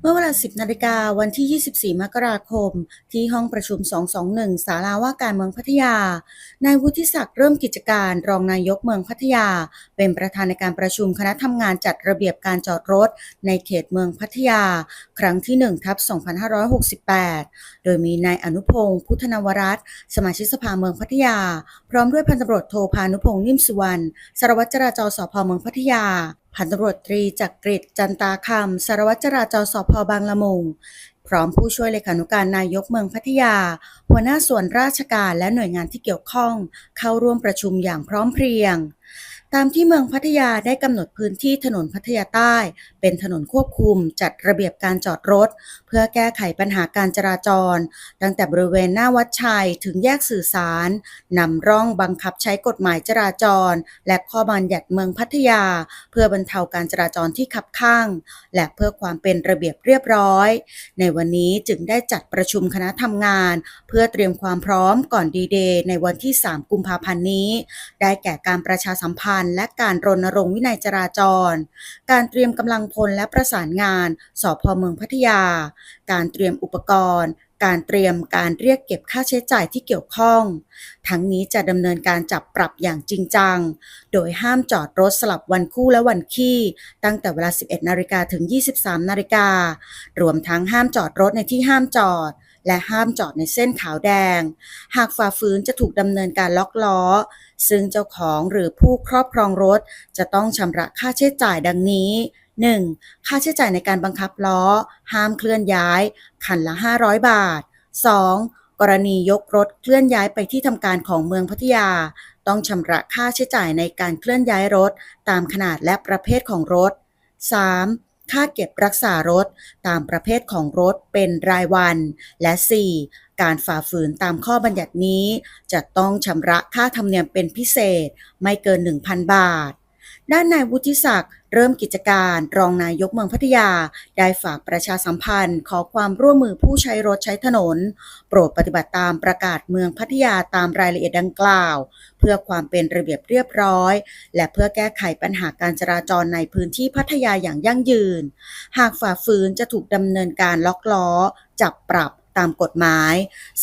เมื่อเวลา 10 นาฬิกาวันที่ 24 มกราคม ที่ห้องประชุม 221 ศาลาว่าการเมืองพัทยา นายวุฒิศักดิ์เริ่มกิจการรองนายกเมืองพัทยา เป็นประธานในการประชุมคณะทำงานจัดระเบียบการจอดรถ ในเขตเมืองพัทยา ครั้งที่1ทับ2568 โดยมีนายอนุพงศ์พุทธนวรัตสมาชิกสภาเมืองพัทยา พร้อมด้วยพันตำรวจโทพานุพงศ์นิ่มสุวรรณสารวัตรจราจรสพเมืองพัทยา พันตำรวจตรีจักริดจันตาคำสารวัตรจราจรสพบางละมุง พร้อมผู้ช่วยเลขานุการนายกเมืองพัทยา หัวหน้าส่วนราชการและหน่วยงานที่เกี่ยวข้อง เข้าร่วมประชุมอย่างพร้อมเพรียง ตามที่เมืองพัทยาได้กำหนดพื้นที่ถนนพัทยาใต้ เป็นถนนควบคุมจัดระเบียบการจอดรถ เพื่อแก้ไขปัญหาการจราจร ตั้งแต่บริเวณหน้าวัดชัยถึงแยกสื่อสารนำร่องบังคับใช้กฎหมายจราจร และข้อบัญญัติเมืองพัทยา เพื่อบรรเทาการจราจรที่ขับข้าง และเพื่อความเป็นระเบียบเรียบร้อย ในวันนี้จึงได้จัดประชุมคณะทำงาน เพื่อเตรียมความพร้อมก่อนดีเดย์ในวันที่ 3 กุมภาพันธ์นี้ ได้แก่การประชาสัมพันธ์และการรณรงค์วินัยจราจร การเตรียมกำลังพลและประสานงาน สพเมืองพัทยา การเตรียมอุปกรณ์ การเตรียมการเรียกเก็บค่าใช้จ่ายที่เกี่ยวข้อง ทั้งนี้จะดำเนินการจับปรับอย่างจริงจัง โดยห้ามจอดรถสลับวันคู่และวันขี้ ตั้งแต่เวลา 11 นาฬิกาถึง 23 นาฬิการวมทั้งห้ามจอดรถในที่ห้ามจอด และห้ามจอดในเส้นขาวแดง หากฝ่าฝืนจะถูกดำเนินการล็อกล้อ ซึ่งเจ้าของหรือผู้ครอบครองรถ จะต้องชำระค่าใช้จ่ายดังนี้ 1. ค่าใช้จ่ายในการบังคับล้อ ห้ามเคลื่อนย้าย คันละ 500 บาท 2. กรณียกรถเคลื่อนย้ายไปที่ทำการของเมืองพัทยา ต้องชำระค่าใช้จ่ายในการเคลื่อนย้ายรถ ตามขนาดและประเภทของรถ 3. ค่าเก็บรักษารถตามประเภทของรถเป็นรายวัน และ 4. การฝ่าฝืนตามข้อบัญญัตินี้ จะต้องชำระค่าธรรมเนียมเป็นพิเศษ ไม่เกิน 1,000 บาท ด้านนายวุฒิศักดิ์เริ่มกิจการรองนายกเมืองพัทยา ได้ฝากประชาสัมพันธ์ ขอความร่วมมือผู้ใช้รถใช้ถนน โปรดปฏิบัติตามประกาศเมืองพัทยาตามรายละเอียดดังกล่าว เพื่อความเป็นระเบียบเรียบร้อย และเพื่อแก้ไขปัญหาการจราจรในพื้นที่พัทยาอย่างยั่งยืน หากฝ่าฝืนจะถูกดำเนินการล็อกล้อ จับปรับ ตามกฎหมาย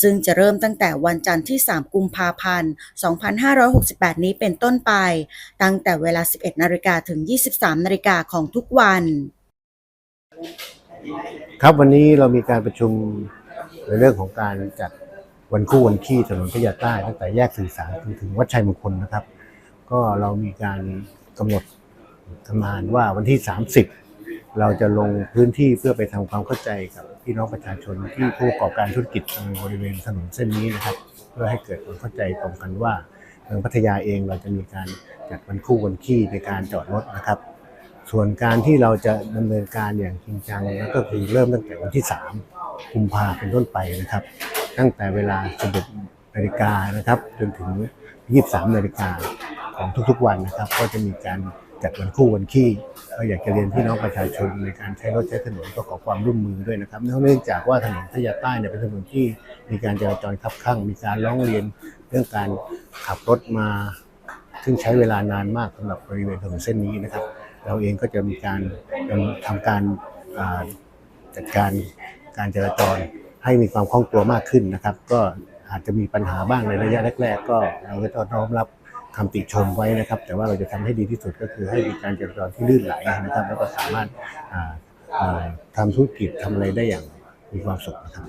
ซึ่งจะเริ่มตั้งแต่วันจันทร์ที่ 3 กุมภาพันธ์ 2568 นี้เป็นต้นไป ตั้งแต่เวลา 11 นาฬิกาถึง 23 นาฬิกาของทุกวัน ครับวันนี้เรามีการประชุมในเรื่องของการจัดวันคู่วันขี้ถนนพญาใต้ตั้งแต่แยกสื่อสารจนถึงวัดชัยมงคลนะครับ ก็เรามีการกำหนดทำงานว่าวันที่ 30 เราจะลงพื้นที่เพื่อไปทำความเข้าใจกับพี่น้องประชาชนที่ผู้ประกอบการธุรกิจในบริเวณถนนเส้นนี้นะครับ เพื่อให้เกิดความเข้าใจตรงกันว่าเมืองพัทยาเองเราจะมีการจัดวันคู่วันขี้ในการจอดรถนะครับ ส่วนการที่เราจะดำเนินการอย่างจริงจังนั่นก็คือเริ่มตั้งแต่วันที่ 3 กุมภาเป็นต้นไปนะครับ ตั้งแต่เวลา11นาฬิกานะครับ จนถึง 23นาฬิกาของทุกๆวันนะครับ ก็จะมีการ จัดวันคู่วันขี้ก็อยากจะเรียนพี่น้องประชาชนในการใช้รถใช้ถนนก็ขอความร่วมมือด้วยนะครับเนื่องจากว่าถนนทยาใต้เนี่ยเป็นถนนที่มีการจราจรคับข้างมีการร้องเรียนเรื่องการขับรถมา ซึ่งใช้เวลานานมากสำหรับบริเวณถนนเส้นนี้นะครับ เราเองก็จะมีการทำการาจัดการการจราจรให้มีความคล่องตัวมากขึ้นนะครับ ก็อาจจะมีปัญหาบ้างในระยะแรก ๆ ก็เราก็ต้องน้อมรับ คำติชมไว้นะครับ แต่ว่าเราจะทำให้ดีที่สุดก็คือให้มีการจราจรที่ลื่นไหลนะครับ แล้วก็สามารถทำอ่าทำธุรกิจทำอะไรได้อย่างมีความสุขนะครับ